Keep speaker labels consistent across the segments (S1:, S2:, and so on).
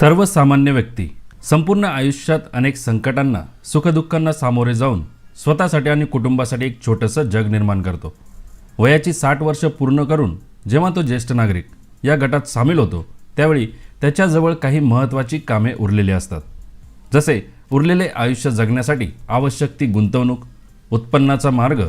S1: सर्वसामान्य व्यक्ती संपूर्ण आयुष्यात अनेक संकटांना सुखदुःखांना सामोरे जाऊन स्वतःसाठी आणि कुटुंबासाठी एक छोटंसं जग निर्माण करतो. वयाची साठ वर्ष पूर्ण करून जेव्हा तो ज्येष्ठ नागरिक या गटात सामील होतो त्यावेळी त्याच्याजवळ काही महत्त्वाची कामे उरलेली असतात. जसे उरलेले आयुष्य जगण्यासाठी आवश्यक ती गुंतवणूक उत्पन्नाचा मार्ग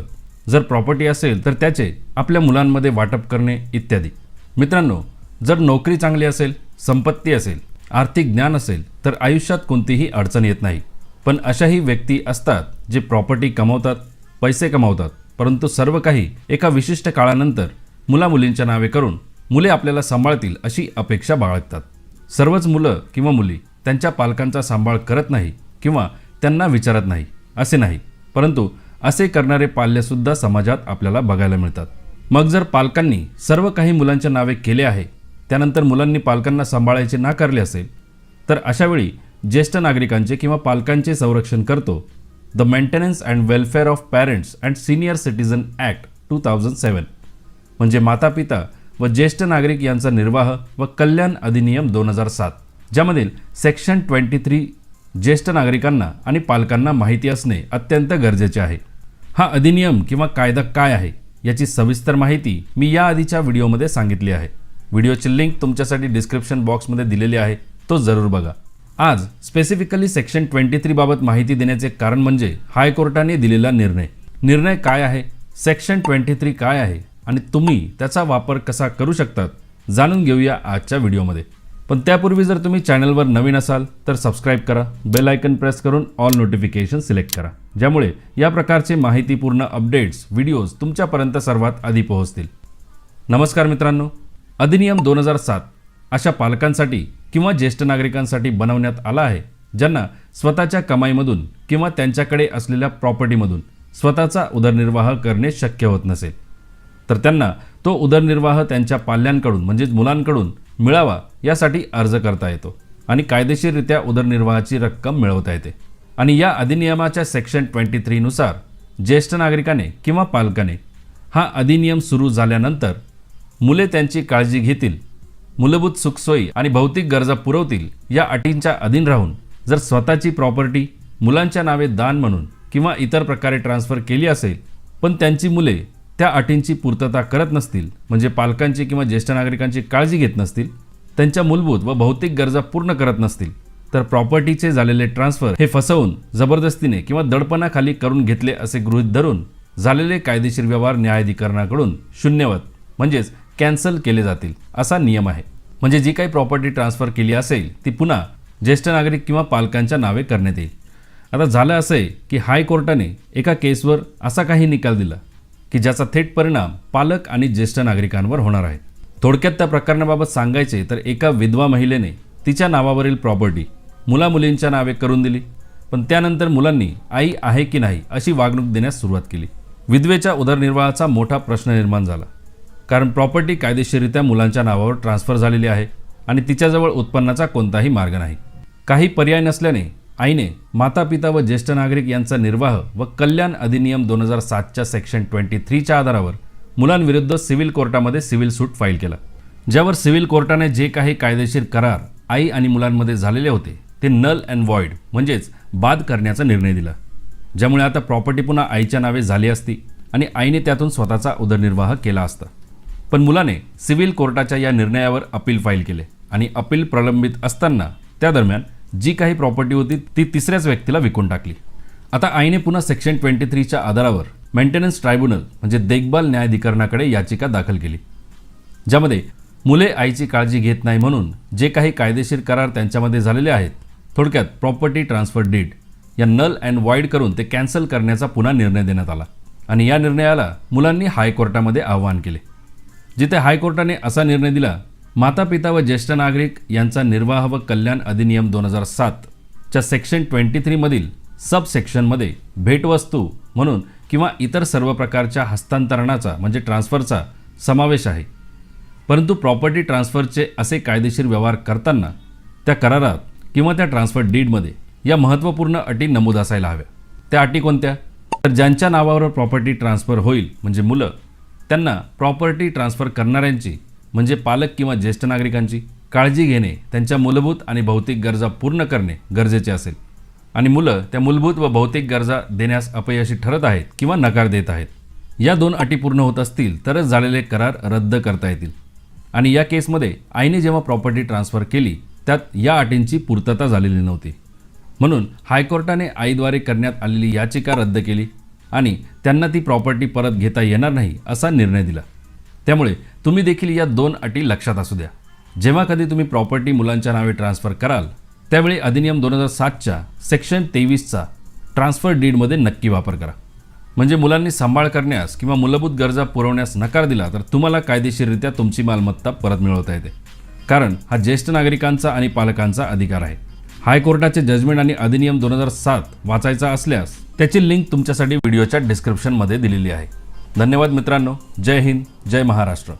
S1: जर प्रॉपर्टी असेल तर त्याचे आपल्या मुलांमध्ये वाटप करणे इत्यादी. मित्रांनो जर नोकरी चांगली असेल संपत्ती असेल आर्थिक ज्ञान असेल तर आयुष्यात कोणतीही अडचण येत नाही. पण अशाही व्यक्ती असतात जे प्रॉपर्टी कमवतात पैसे कमावतात परंतु सर्व काही एका विशिष्ट काळानंतर मुलामुलींच्या नावे करून मुले आपल्याला सांभाळतील अशी अपेक्षा बाळगतात. सर्वच मुलं किंवा मुली त्यांच्या पालकांचा सांभाळ करत नाही किंवा त्यांना विचारत नाही असे नाही. परंतु असे करणारे पाल्यसुद्धा समाजात आपल्याला बघायला मिळतात. मग जर पालकांनी सर्व काही मुलांच्या नावे केले आहे त्यानंतर मुलांनी पालकांना सांभाळायचे नाकारले असेल तर अशावेळी ज्येष्ठ नागरिकांचे किंवा पालकांचे संरक्षण करतो the maintenance and welfare of parents and senior citizen act two thousand seven म्हणजे माता पिता व ज्येष्ठ नागरिक यांचा निर्वाह व कल्याण अधिनियम दोन हजार सात ज्यामधील सेक्शन ट्वेंटी थ्री ज्येष्ठ नागरिकांना आणि पालकांना माहिती असणे अत्यंत गरजेचे आहे. हा अधिनियम किंवा कायदा काय आहे याची सविस्तर माहिती मी या आधीच्या व्हिडिओमध्ये सांगितली आहे. व्हिडिओची लिंक तुमच्यासाठी डिस्क्रिप्शन बॉक्समध्ये दिलेली आहे तो जरूर बघा. आज स्पेसिफिकली सेक्शन ट्वेंटी थ्रीबाबत माहिती देण्याचे कारण म्हणजे हायकोर्टाने दिलेला निर्णय. निर्णय काय आहे? सेक्शन ट्वेंटी थ्री काय आहे? आणि तुम्ही त्याचा वापर कसा करू शकतात? जाणून घेऊया आजच्या व्हिडिओमध्ये. पण त्यापूर्वी जर तुम्ही चॅनलवर नवीन असाल तर सबस्क्राईब करा बेल आयकन प्रेस करून ऑल नोटिफिकेशन सिलेक्ट करा. ज्यामुळे या प्रकारचे माहितीपूर्ण अपडेट्स व्हिडिओज तुमच्यापर्यंत सर्वात आधी पोहोचतील. नमस्कार मित्रांनो अधिनियम दोन हजार सात अशा पालकांसाठी किंवा ज्येष्ठ नागरिकांसाठी बनवण्यात आला आहे ज्यांना स्वतःच्या कमाईमधून किंवा त्यांच्याकडे असलेल्या प्रॉपर्टीमधून स्वतःचा उदरनिर्वाह करणे शक्य होत नसेल. तर त्यांना तो उदरनिर्वाह त्यांच्या पाल्यांकडून म्हणजेच मुलांकडून मिळावा यासाठी अर्ज करता येतो आणि कायदेशीररित्या उदरनिर्वाहाची रक्कम मिळवता येते. आणि या अधिनियमाच्या सेक्शन ट्वेंटी थ्रीनुसार ज्येष्ठ नागरिकाने किंवा पालकाने हा अधिनियम सुरू झाल्यानंतर मुले त्यांची काळजी घेतील. मूलभूत सुखसोयी आणि भौतिक गरजा पुरवतील या अटींच्या अधीन राहून जर स्वतःची प्रॉपर्टी मुलांच्या नावे दान म्हणून किंवा इतर प्रकारे ट्रान्सफर केली असेल पण त्यांची मुले त्या अटींची पूर्तता करत नसतील म्हणजे पालकांची किंवा ज्येष्ठ नागरिकांची काळजी घेत नसतील त्यांच्या मूलभूत व भौतिक गरजा पूर्ण करत नसतील तर प्रॉपर्टीचे झालेले ट्रान्सफर हे फसवून जबरदस्तीने किंवा दडपणाखाली करून घेतले असे गृहीत धरून झालेले कायदेशीर व्यवहार न्यायाधिकरणाकडून शून्यवत म्हणजेच कॅन्सल केले जातील असा नियम आहे. म्हणजे जी काही प्रॉपर्टी ट्रान्सफर केली असेल ती पुन्हा ज्येष्ठ नागरिक किंवा पालकांच्या नावे करण्यात येईल. आता झालं असं आहे की हायकोर्टाने एका केसवर असा काही निकाल दिला की ज्याचा थेट परिणाम पालक आणि ज्येष्ठ नागरिकांवर होणार आहे. थोडक्यात त्या प्रकरणाबाबत सांगायचे तर एका विधवा महिलेने तिच्या नावावरील प्रॉपर्टी मुलामुलींच्या नावे करून दिली पण त्यानंतर मुलांनी आई आहे की नाही अशी वागणूक देण्यास सुरुवात केली. विधवेच्या उदरनिर्वाहाचा मोठा प्रश्न निर्माण झाला. कारण प्रॉपर्टी कायदेशीररित्या मुलांच्या नावावर ट्रान्सफर झालेली आहे आणि तिच्याजवळ उत्पन्नाचा कोणताही मार्ग नाही. काही पर्याय नसल्याने आईने माता पिता व ज्येष्ठ नागरिक यांचा निर्वाह व कल्याण अधिनियम दोन हजार सातच्या सेक्शन ट्वेंटी थ्रीच्या आधारावर मुलांविरुद्ध सिव्हिल कोर्टामध्ये सिव्हिल सूट फाईल केला. ज्यावर सिव्हिल कोर्टाने जे काही कायदेशीर करार आई आणि मुलांमध्ये झालेले होते ते नल अँड वॉइड म्हणजेच बाद करण्याचा निर्णय दिला. ज्यामुळे आता प्रॉपर्टी पुन्हा आईच्या नावे झाली असती आणि आईने त्यातून स्वतःचा उदरनिर्वाह केला असता. पण मुलाने सिव्हिल कोर्टाच्या या निर्णयावर अपील फाईल केले आणि अपील प्रलंबित असताना त्या दरम्यान जी काही प्रॉपर्टी होती ती तिसऱ्याच व्यक्तीला विकून टाकली. आता आईने पुन्हा सेक्शन ट्वेंटी थ्रीच्या आधारावर मेंटेनन्स ट्रायब्युनल म्हणजे देखभाल न्यायाधिकरणाकडे याचिका दाखल केली. ज्यामध्ये मुले आईची काळजी घेत नाही म्हणून जे काही कायदेशीर करार त्यांच्यामध्ये झालेले आहेत थोडक्यात प्रॉपर्टी ट्रान्सफर डीड या नल अँड वॉइड करून ते कॅन्सल करण्याचा पुन्हा निर्णय देण्यात आला. आणि या निर्णयाला मुलांनी हायकोर्टामध्ये आव्हान केले. जिथे हायकोर्टाने असा निर्णय दिला माता पिता व ज्येष्ठ नागरिक यांचा निर्वाह व कल्याण अधिनियम दोन हजार सातच्या सेक्शन ट्वेंटी थ्रीमधील सबसेक्शनमध्ये भेटवस्तू म्हणून किंवा इतर सर्व प्रकारच्या हस्तांतरणाचा म्हणजे ट्रान्सफरचा समावेश आहे. परंतु प्रॉपर्टी ट्रान्सफरचे असे कायदेशीर व्यवहार करताना त्या करारात किंवा त्या ट्रान्सफर डीडमध्ये या महत्त्वपूर्ण अटी नमूद असायला हव्या. त्या अटी कोणत्या? तर ज्यांच्या नावावर प्रॉपर्टी ट्रान्सफर होईल म्हणजे मुलं त्यांना प्रॉपर्टी ट्रान्सफर करणाऱ्यांची म्हणजे पालक किंवा ज्येष्ठ नागरिकांची काळजी घेणे त्यांच्या मूलभूत आणि भौतिक गरजा पूर्ण करणे गरजेचे असेल. आणि मुलं त्या मूलभूत व भौतिक गरजा देण्यास अपयशी ठरत आहेत किंवा नकार देत आहेत. या दोन अटी पूर्ण होत असतील तरच झालेले करार रद्द करता येतील. आणि या केसमध्ये आईने जेव्हा प्रॉपर्टी ट्रान्सफर केली त्यात या अटींची पूर्तता झालेली नव्हती. म्हणून हायकोर्टाने आईद्वारे करण्यात आलेली याचिका रद्द केली. आणि त्यांना ती प्रॉपर्टी परत घेता येणार नाही असा निर्णय दिला. त्यामुळे तुम्ही देखील या दोन अटी लक्षात असू द्या. जेव्हा कधी तुम्ही प्रॉपर्टी मुलांच्या नावे ट्रान्सफर कराल त्यावेळी अधिनियम दोन हजार सातच्या सेक्शन तेवीसचा ट्रान्सफर डीडमध्ये नक्की वापर करा. म्हणजे मुलांनी सांभाळ करण्यास किंवा मूलभूत गरजा पुरवण्यास नकार दिला तर तुम्हाला कायदेशीररित्या तुमची मालमत्ता परत मिळवता येते. कारण हा ज्येष्ठ नागरिकांचा आणि पालकांचा अधिकार आहे. हायकोर्टाचे जजमेंट आणि अधिनियम दोन हजार सात वाचायचा असल्यास त्याची लिंक तुमच्यासाठी व्हिडिओच्या डिस्क्रिप्शनमध्ये दिलेली आहे. धन्यवाद मित्रांनो. जय हिंद. जय महाराष्ट्र.